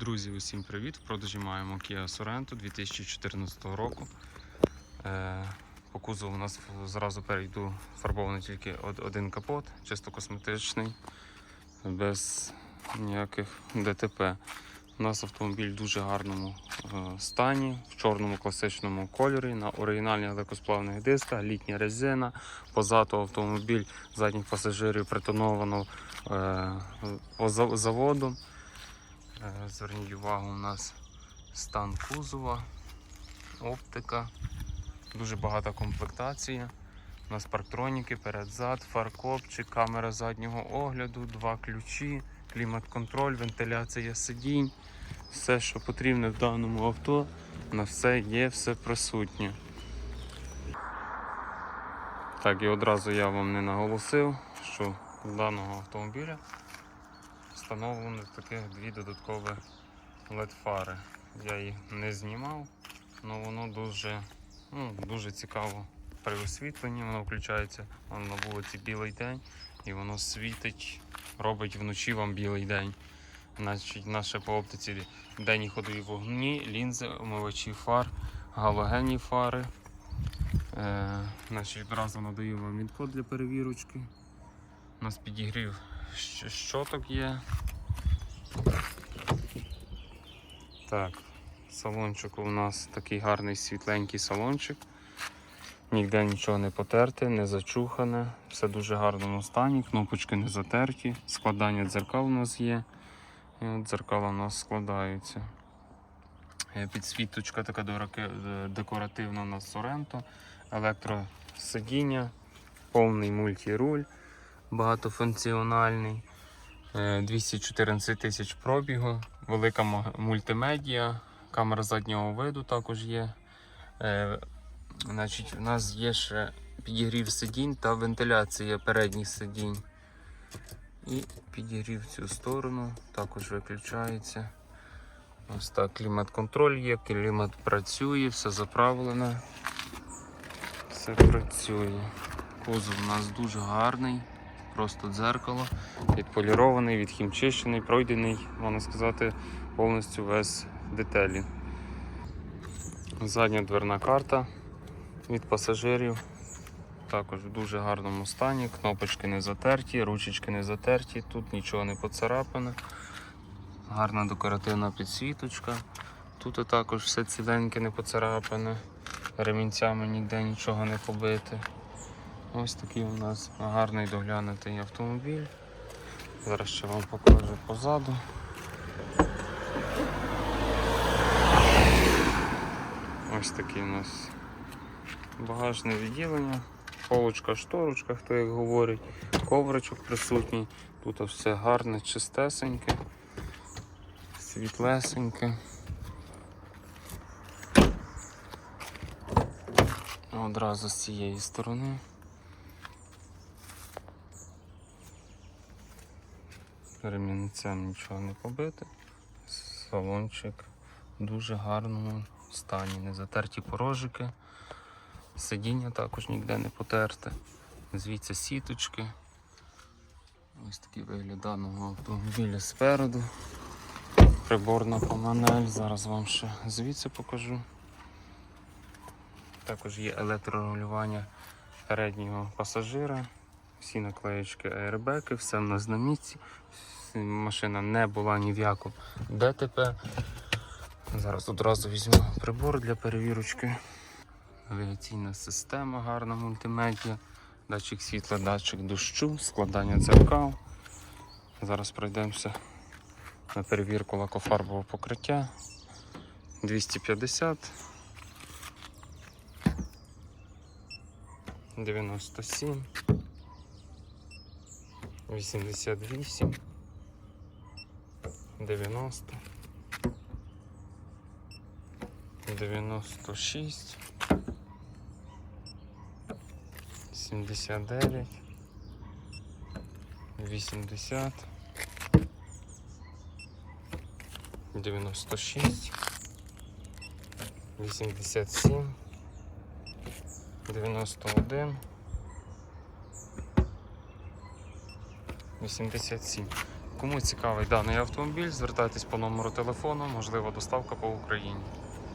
Друзі, усім привіт! В продажі маємо Kia Sorento 2014 року. Е, по кузову у нас зразу перейду фарбований тільки один капот, чисто косметичний, без ніяких ДТП. У нас автомобіль в дуже гарному е, стані, в чорному класичному кольорі, на оригінальних легкосплавних дисках, літня резина. Позаду автомобіль задніх пасажирів притоновано е, заводу. Е, Зверніть увагу, у нас стан кузова, оптика, дуже багата комплектація. У нас парктроніки, перед-зад, фаркопчик, камера заднього огляду, два ключі, клімат-контроль, вентиляція сидінь. Все, що потрібно в даному авто, на все є, все присутнє. Так, і одразу я вам не наголосив, що даного автомобіля встановлено таке дві додаткові LED-фари. Я їх не знімав, але воно дуже, ну, дуже цікаво при освітленні. Воно включається воно на вулиці білий день і воно світить, робить вночі вам білий день. Значить, наше по оптиці денні ходові вогні, лінзи, омивачі фар, галогенні фари. Е, значить, одразу надаю вам відкод для перевірочки. У нас підігрів щоток є. Так, салончик у нас такий гарний світленький салончик. Ніде нічого не потерте, не зачухане, все дуже гарному стані, кнопочки не затерті, складання дзеркал у нас є. І от дзеркала у нас складаються. Е, Підсвіточка така е, декоративна нас Sorento, електросидіння, повний мультіруль багатофункціональний. Е, 214 тисяч пробігу, велика мультимедіа, камера заднього виду також є. Е, Значить, у нас є ще підігрів сидінь та вентиляція передніх сидінь. І підігрів цю сторону, також виключається. Ось так, клімат-контроль є, клімат працює, все заправлено. Все працює. Кузов у нас дуже гарний, просто дзеркало, відполірований, відхімчищений, пройдений, можна сказати, повністю весь детелі. Задня дверна карта від пасажирів. Також в дуже гарному стані. Кнопочки не затерті, ручечки не затерті, тут нічого не поцарапане. Гарна декоративна підсвіточка. Тут також все ціленьке не поцарапане, ремінцями ніде нічого не побите. Ось такий у нас гарний доглянутий автомобіль. Зараз ще вам покажу позаду. Ось такий у нас багажне відділення, полочка, шторочка, хто як говорить, ковричок присутній. Тут все гарне, чистесеньке, світлесеньке. Одразу з цієї сторони. Ремінцем нічого не побите. Салончик в дуже гарному стані. Не затерті порожики. Сидіння також ніде не потерте. Звідси сіточки. Ось такий вигляд даного автомобіля спереду. Приборна панель. Зараз вам ще звідси покажу. Також є електрорегулювання переднього пасажира. Всі наклеєчки аербеки, все в нас на місці. Машина не була ні в якому ДТП. Зараз одразу візьму прибор для перевірочки. Навігаційна система, гарна мультимедіа, датчик світла, датчик дощу, складання дзеркал. Зараз пройдемося на перевірку лакофарбового покриття. 250. 97. 88. 90. 96. 79. 80. 96. 87. 91. 87. Кому цікавий даний автомобіль, звертайтесь по номеру телефону, можлива доставка по Україні.